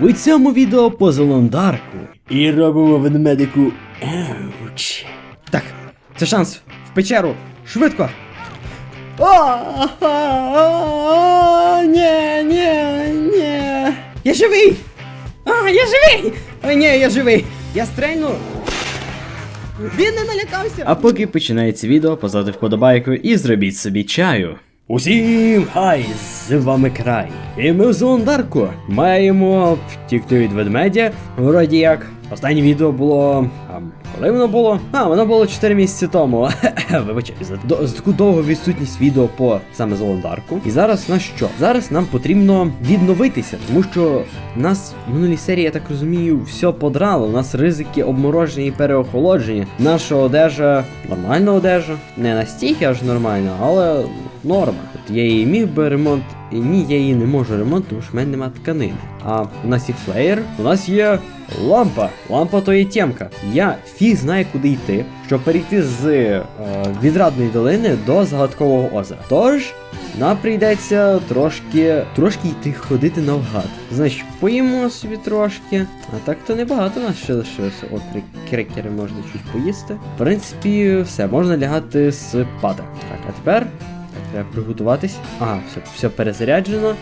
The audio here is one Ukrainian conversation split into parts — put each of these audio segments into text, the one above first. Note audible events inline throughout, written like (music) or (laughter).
В цьому відео по золондарку. І робимо ведмедику Ауч. Так, це шанс в печеру. Швидко. О, ні, ні, ні. Я живий! А, я живий! Ой, ні, я живий! Я стрельну! Він не налякався! А поки починається відео, поставте вподобайку і зробіть собі чаю. Усім хай! З вами край. І ми в Золондарку маємо втікти від ведмедя. Вроді як. Останнє відео було. А, коли воно було? А, воно було 4 місяці тому. (laughs) Вибачайте, за, до- за таку довгу відсутність відео по саме Золондарку. І зараз на що? Зараз нам потрібно відновитися, тому що в нас в минулій серії, я так розумію, все подрало. У нас ризики обмороження і переохолодження. Наша одежа, нормальна одежа. Не настільки аж нормальна, але норма. От я її міг би ремонт. І ні, я її не можу ремонт, тому що в мене нема тканини. А у нас є флеєр, у нас є лампа. Лампа то є тємка. Я фіг знає, куди йти, щоб перейти з е, відрадної долини до загадкового озера. Тож. Нам прийдеться трошки трошки йти ходити навгад. Значить, поїмо собі трошки. А так то небагато нас ще лишилося. От крекери можна чуть поїсти. В принципі, все, можна лягати спати. Так, а тепер треба приготуватись. Ага, все, все перезаряджено.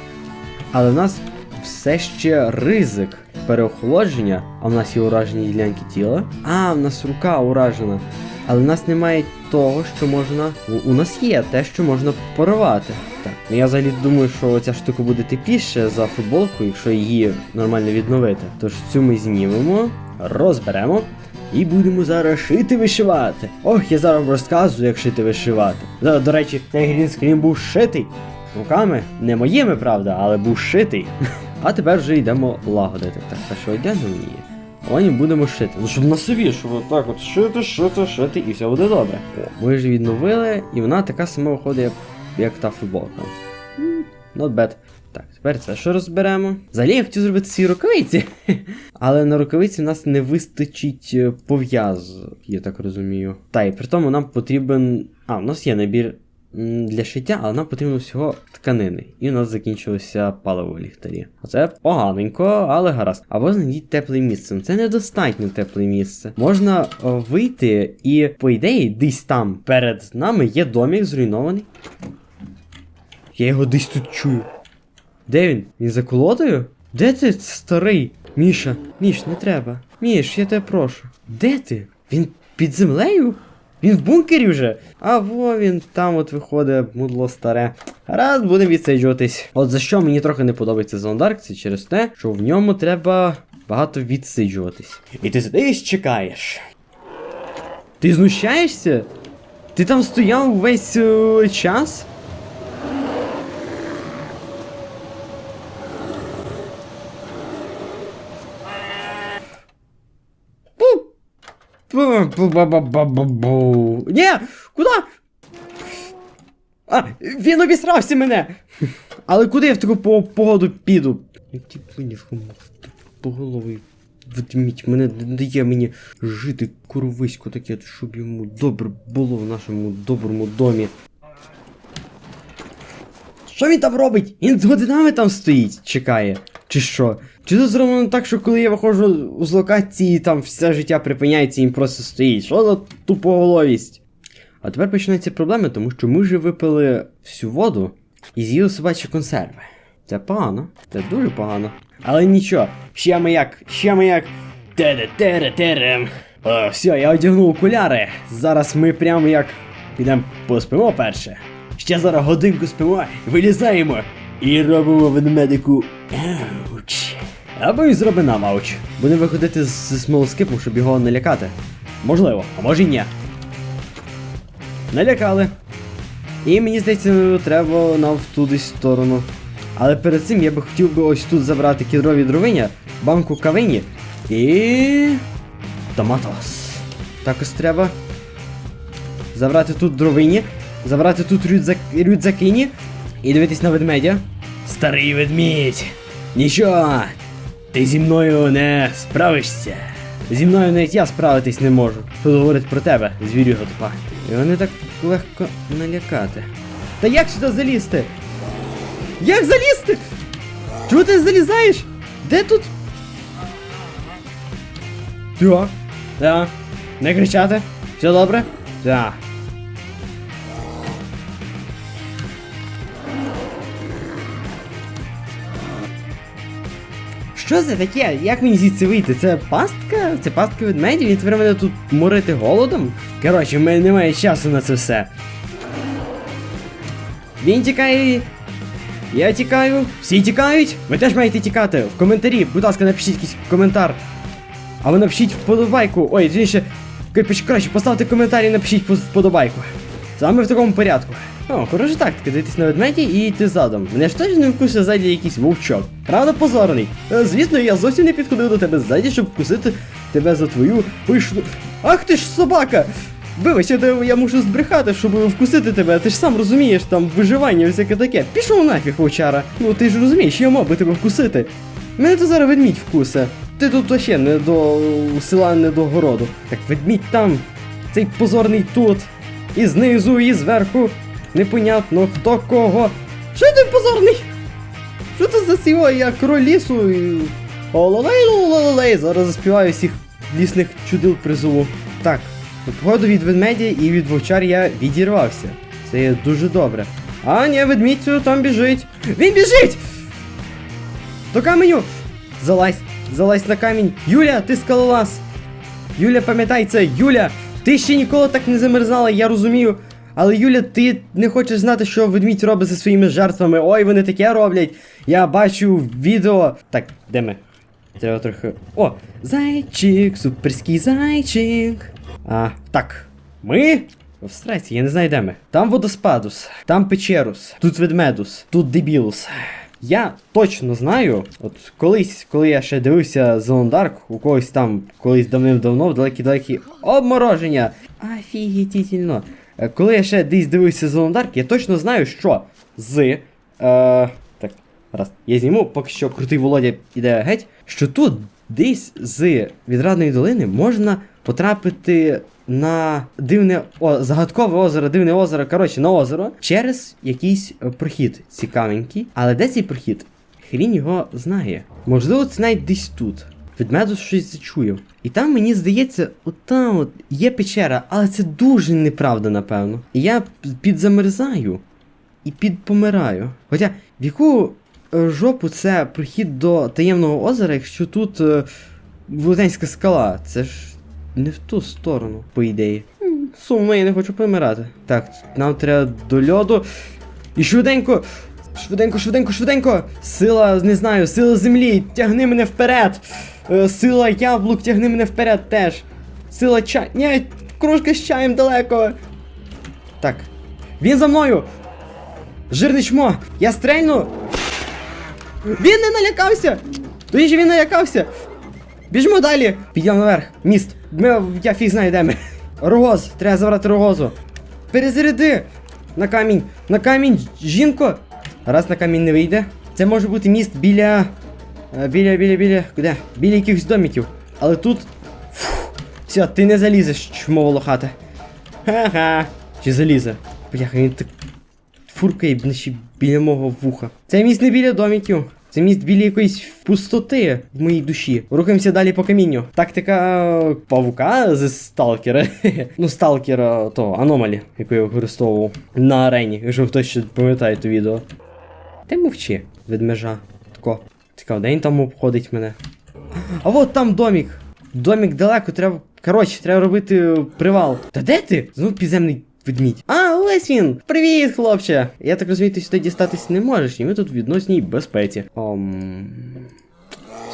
Але в нас все ще ризик переохолодження, а в нас є уражені ділянки тіла. А, в нас рука уражена. Але в нас немає того, що можна. У, нас є те, що можна порвати. Так, ну я взагалі думаю, що ця штука буде тепліше за футболку, якщо її нормально відновити. Тож цю ми знімемо, розберемо. І будемо зараз шити вишивати. Ох, я зараз вам розказую, як шити вишивати. До, до речі, цей грінскрін був шитий. Руками, не моїми, правда, але був шитий. (laughs) А тепер вже йдемо лагодити. Так, перше одягнемо її. Потім будемо шити. Ну, щоб на собі, щоб отак от шити, шити, шити, і все буде добре. О, ми ж відновили, і вона така сама виходить, як, як та футболка. Not bad. Так, тепер це що розберемо? Взагалі я хотів зробити ці рукавиці. (laughs) Але на рукавиці в нас не вистачить е, пов'язок, я так розумію. Та і при тому нам потрібен. А, у нас є набір для шиття, але нам потрібно всього тканини. І у нас закінчилося паливо в ліхтарі. Оце поганенько, але гаразд. Або знайдіть тепле місце. Це недостатньо тепле місце. Можна о, вийти і, по ідеї, десь там перед нами є домик зруйнований. Я його десь тут чую. Де він? Він за колодою? Де ти, старий? Міша, Міш, не треба. Міш, я тебе прошу. Де ти? Він під землею? Він в бункері вже. А во він там от виходить, мудло старе. Раз будемо відсиджуватись. От за що мені трохи не подобається Зондарк, це через те, що в ньому треба багато відсиджуватись. І ти сидиш, чекаєш. Ти знущаєшся? Ти там стояв весь е, час? Ні! Куди? А, він обісрався мене! Але куди я в таку по- погоду піду? Ті поняв, по голові ведмідь мене не дає мені жити куровисько таке, щоб йому добре було в нашому доброму домі. Що він там робить? Він з годинами там стоїть, чекає. Чи що? Чи тут зроблено так, що коли я виходжу з локації, там все життя припиняється і просто стоїть? Що за тупоголовість? А тепер починаються проблеми, тому що ми вже випили всю воду і з'їли собачі консерви. Це погано, це дуже погано. Але нічого, ще ми як, ще ми як. Тере-тере-терем. О, все, я одягнув окуляри. Зараз ми прямо як підемо поспимо перше. Ще зараз годинку спимо, вилізаємо і робимо ведмедику ауч. Або і зроби нам ауч. Будемо виходити з смолоскипом, щоб його не лякати. Можливо, а може й ні. Налякали. І мені здається, треба нам в ту сторону. Але перед цим я би хотів би ось тут забрати кідрові дровиня, банку кавині і. Томатос. Також треба забрати тут дровині, забрати тут рюдзак... рюдзакині і дивитись на ведмедя. Старий ведмідь! Нічого, ти зі мною не справишся. Зі мною навіть я справитись не можу. Тут говорить про тебе, звірюга тупа. Його не так легко налякати. Та як сюди залізти? Як залізти? Чого ти залізаєш? Де тут Так. Так. Не кричати? Все добре? Так. Що це таке? Як мені звідси вийти? Це пастка? Це пастка ведмедів? Він тепер мене тут морити голодом? Коротше, в мене немає часу на це все. Він тікає. Я тікаю. Всі тікають. Ви теж маєте тікати. В коментарі, будь ласка, напишіть якийсь коментар. А ви напишіть вподобайку. Ой, кипіш, краще, поставте коментар і напишіть вподобайку. Саме в такому порядку. О, хороша тактика, дивитись на ведмеді і йти задом. Мене ж теж не вкусить ззаді якийсь вовчок. Правда, позорний. Е, Звісно, я зовсім не підходив до тебе ззаді, щоб вкусити тебе за твою пишну. Ах ти ж собака! Вибач, я, я мушу збрехати, щоб вкусити тебе, ти ж сам розумієш, там виживання, всяке таке. Пішов нафіг, вовчара. Ну ти ж розумієш, я мав би тебе вкусити. Мене то зараз ведмідь вкусе. Ти тут вообще не до села, не до городу. Так ведмідь там, цей позорний тут. І знизу, і зверху. Непонятно хто кого. Що ти позорний? Що це за сіо? Я король лісу і. Ололей, лололей. Зараз заспіваю всіх лісних чудил призову. Так, походу від ведмедя і від вовчар я відірвався. Це є дуже добре. А, ні, ведмідь там біжить. Він біжить! До каменю! Залазь, залазь на камінь. Юля, ти скалолаз! Юля, пам'ятай це, Юля! Ти ще ніколи так не замерзала, я розумію. Але Юля, ти не хочеш знати, що ведмідь робить зі своїми жертвами. Ой, вони таке роблять. Я бачу відео. Так, де ми? Треба трохи. О! Зайчик, суперський зайчик. А, так. Ми? В страйці, я не знаю, де ми. Там водоспадус, там печерус, тут ведмедус, тут дебілус. Я точно знаю, от колись, коли я ще дивився Zone у когось там колись давним-давно, в далекі-далекі обмороження. Офігітітельно. Е, Коли я ще десь дивився Zone я точно знаю, що з. Е, так, раз. Я зніму, поки що крутий Володя іде геть. Що тут десь з відрадної долини можна потрапити на дивне о, загадкове озеро, дивне озеро, коротше, на озеро через якийсь е, прохід цікавенький. Але де цей прохід? Хрін його знає. Можливо, це навіть десь тут. Ведмедус щось зачуяв. І там, мені здається, от от є печера, але це дуже неправда, напевно. І я підзамерзаю і підпомираю. Хоча в яку е, жопу це прохід до таємного озера, якщо тут е, велетенська скала? Це ж не в ту сторону, по ідеї. Сумно, я не хочу помирати. Так, нам треба до льоду. І швиденько. Швиденько, швиденько, швиденько! Сила, не знаю, сила землі, тягни мене вперед! Е, сила яблук, тягни мене вперед теж. Сила чай. Ні, кружка з чаєм далеко. Так. Він за мною! Жирний чмо! Я стрельну! Він не налякався! Тоді ж він налякався! Біжмо далі! Підйом наверх! Міст! Ми, я фіг знаю, де ми. Рогоз! Треба забрати рогозу! Перезаряди! На камінь! На камінь! Жінко! Раз на камінь не вийде. Це може бути міст біля. е, Біля, біля, біля. Куди? Біля якихось домиків. Але тут. Фух, все, ти не залізеш, чмо волохате. Ха-ха. Чи залізе? Бляха, він так фуркає біля мого вуха. Це міст не біля домиків. Це міст біля якоїсь пустоти в моїй душі. Рухаємося далі по камінню. Тактика павука з сталкера. (laughs) ну, сталкера того, аномалі, яку я використовував на арені, якщо хтось ще пам'ятає то відео. Ти мовчи, ведмежа. Тако. Цікаво, де він там обходить мене? А от там домік. Домік далеко, треба. Коротше, треба робити привал. Та де ти? Знову підземний ведмідь. А, ось він! Привіт, хлопче! Я так розумію, ти сюди дістатись не можеш, і ми тут в відносній безпеці. Ом...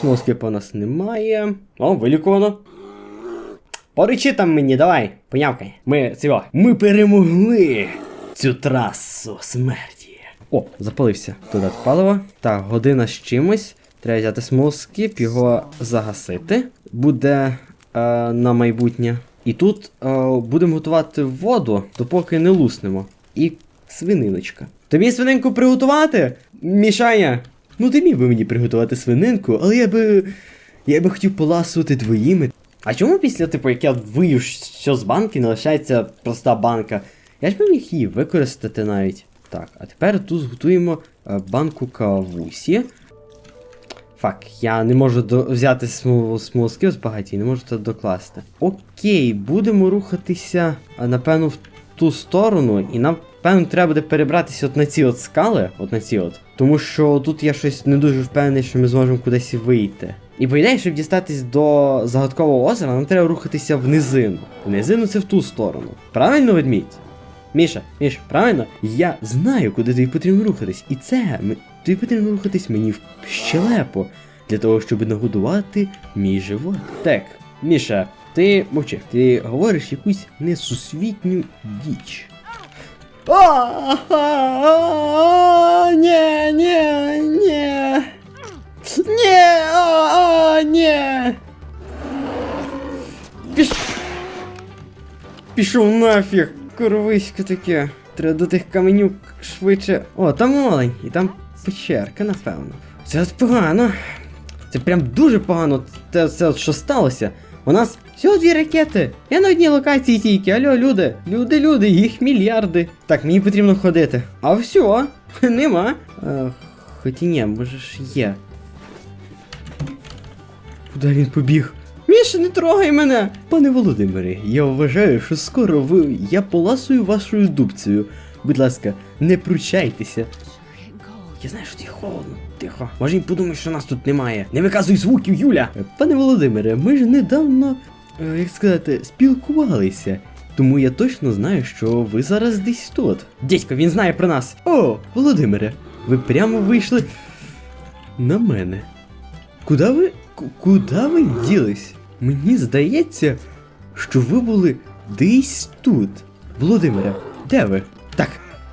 Смолскипа у нас немає. О, вилікувано. Поричи там мені, давай, понявкай. Ми цього. Ми перемогли цю трасу смерті. О, запалився. Додати паливо. Так, година з чимось. Треба взяти смолскип, його загасити. Буде е, на майбутнє. І тут е, будемо готувати воду, допоки не луснемо. І свининочка. Тобі свининку приготувати? Мішаня? Ну ти міг би мені приготувати свининку, але я би. Я би хотів поласувати твоїми. А чому після, типу, як я вию що з банки, не лишається проста банка? Я ж би міг її використати навіть. Так, а тепер тут зготуємо е, банку кавусі. Фак, я не можу до... взяти смол... смолоскип з багаті, не можу це докласти. Окей, будемо рухатися, напевно, в ту сторону, і нам, певно, треба буде перебратися от на ці от скали, от на ці от. Тому що тут я щось не дуже впевнений, що ми зможемо кудись вийти. І по ідеї, щоб дістатись до загадкового озера, нам треба рухатися в низину. В низину це в ту сторону. Правильно, ведмідь? Міша, Міша, правильно? Я знаю, куди тобі потрібно рухатись. І це м- тобі потрібно рухатись мені в щелепу для того, щоб нагодувати мій живот. Так, Міша, ти мовчи, ти говориш якусь несусвітню діч. Ні. Ні, а, ні. Піш... Пішов нафіг, корвисько таке. Треба до тих каменюк швидше. О, там маленький, там печерка, напевно. Це от погано. Це прям дуже погано. Це, от що сталося. У нас всього дві ракети. Я на одній локації тільки. Алло, люди. Люди, люди, їх мільярди. Так, мені потрібно ходити. А все, (laughs) нема. Е, хоч і ні, може ж є. Куди він побіг? Міша, не трогай мене! Пане Володимире, я вважаю, що скоро ви. я поласую вашою дубцею. Будь ласка, не пручайтеся. Я знаю, що тобі холодно. Тихо. Може він подумає, що нас тут немає. Не виказуй звуків, Юля! Пане Володимире, ми ж недавно, е, як сказати, спілкувалися. Тому я точно знаю, що ви зараз десь тут. Дядько, він знає про нас. О, Володимире, ви прямо вийшли на мене. Куди ви. Куди ви ділись? Мені здається, що ви були десь тут. Володимире, де ви? Так,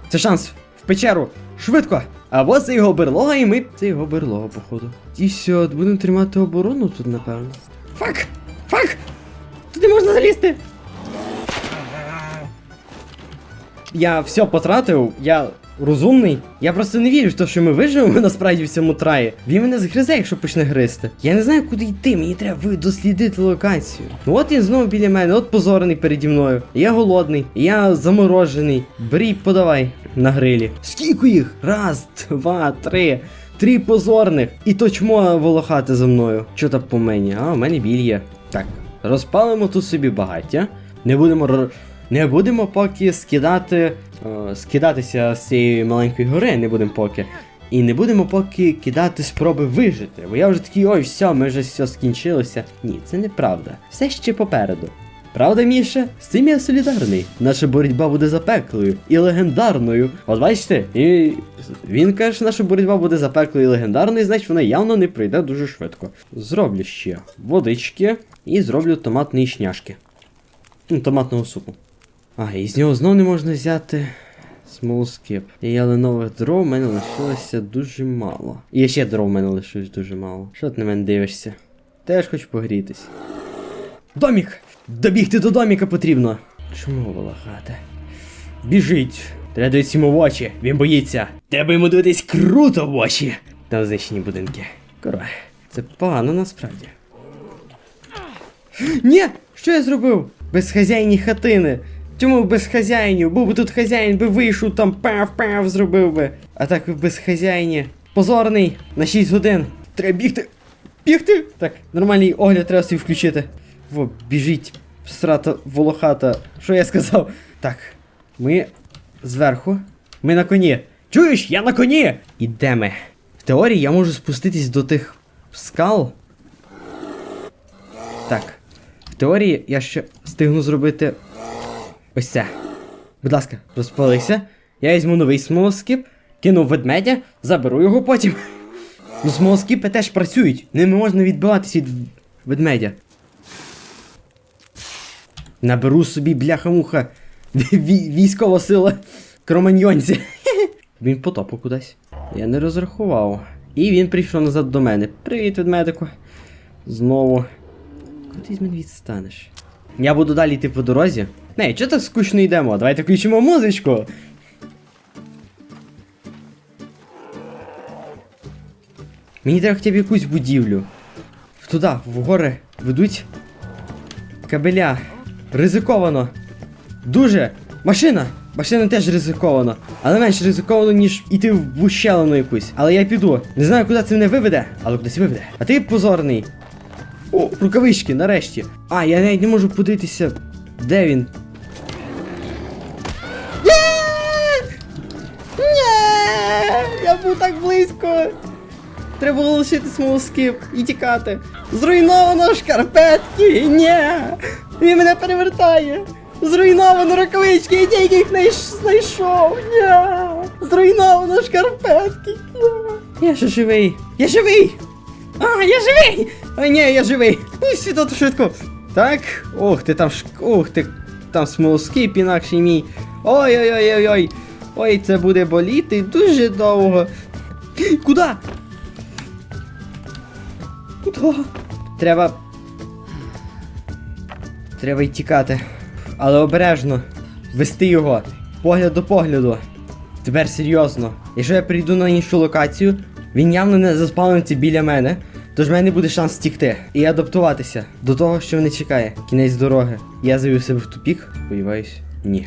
це шанс печеру. Швидко! Або це його берлога, і ми. Це його берлога, походу. І все, будемо тримати оборону тут, напевно. Фак! Фак! Туди можна залізти! Я все потратив, я розумний. Я просто не вірю в те, що ми виживемо насправді в цьому траї. Він мене згризе, якщо почне гризти. Я не знаю, куди йти, мені треба дослідити локацію. Ну от він знову біля мене, от позорений переді мною. Я голодний, я заморожений. Бери, подавай на грилі. Скільки їх? Раз, два, три. Три позорних. І то чмо волохати за мною. Що там по мені? А, у мене біль є. Так, розпалимо тут собі багаття. Не будемо р- не будемо поки скидати. е, скидатися з цієї маленької гори, не будемо поки. І не будемо поки кидати спроби вижити. Бо я вже такий, ой, все, ми вже все скінчилося. Ні, це неправда. Все ще попереду. Правда, Міша? З цим я солідарний. Наша боротьба буде запеклою і легендарною. От бачите, і він каже, що наша боротьба буде запеклою і легендарною, значить вона явно не пройде дуже швидко. Зроблю ще водички і зроблю томатні шняшки. Томатного супу. А, і з нього знов не можна взяти смолоскип. І ялинових дров в мене лишилося дуже мало. І ще дров в мене лишилось дуже мало. Що ти на мене дивишся? Теж хочу погрітись. Домік! Добігти до доміка потрібно. Чому вилагати? Біжить. Треба дивитися йому в очі. Він боїться. Треба йому дивитись круто в очі. Там знищені будинки. Коротше, це погано насправді. Ні! Що я зробив? Безхазяйні хатини. Чому без хазяїнів? Був би тут хазяїн, би вийшов там пав-пав зробив би. А так ви без хазяїні. Позорний на 6 годин. Треба бігти. Бігти! Так, нормальний огляд треба собі включити. Во, біжить срата волохата. Що я сказав? Так, ми зверху. Ми на коні. Чуєш, я на коні! Ідемо. В теорії я можу спуститись до тих скал. Так. В теорії я ще встигну зробити ось це. Будь ласка, розпалися. Я візьму новий смолоскип, кину ведмедя, заберу його потім. Ну, смолоскипи теж працюють. Ними можна відбиватись від ведмедя. Наберу собі бляха-муха. (laughs) Військова сила кроманьйонці. (laughs) Він потопав кудись. Я не розрахував. І він прийшов назад до мене. Привіт, ведмедику. Знову. Куди ти з мене відстанеш? Я буду далі йти по дорозі. Не, чого так скучно йдемо? Давайте включимо музичку. Мені треба хоча б якусь будівлю. Туди, в гори ведуть кабеля. Ризиковано. Дуже. Машина! Машина теж ризикована, але менш ризиковано, ніж іти в ущелину якусь. Але я піду. Не знаю, куди це мене виведе, але кудись виведе. А ти позорний. О, рукавички, нарешті. А, я навіть не можу подивитися, де він. Я був так близько. Треба було лишити смолоскип і тікати. Зруйновано шкарпетки! Ні! Він мене перевертає! Зруйновано рукавички, я тільки їх знайшов! Ні! Зруйновано шкарпетки! Ні! Я ще живий! Я живий! А, я живий! А, ні, я живий! Пусть тут швидко! Так, ох ти там. Ох ти там смолоскип інакше мій. Ой-ой-ой-ой-ой! Ой, це буде боліти дуже довго. Куда? Куда? Треба. Треба й тікати. Але обережно. Вести його. Погляд до погляду. Тепер серйозно. Якщо я прийду на іншу локацію, він явно не заспавниться біля мене. Тож в мене буде шанс втікти і адаптуватися до того, що мене чекає. Кінець дороги. Я завів себе в тупік. Сподіваюсь, ні.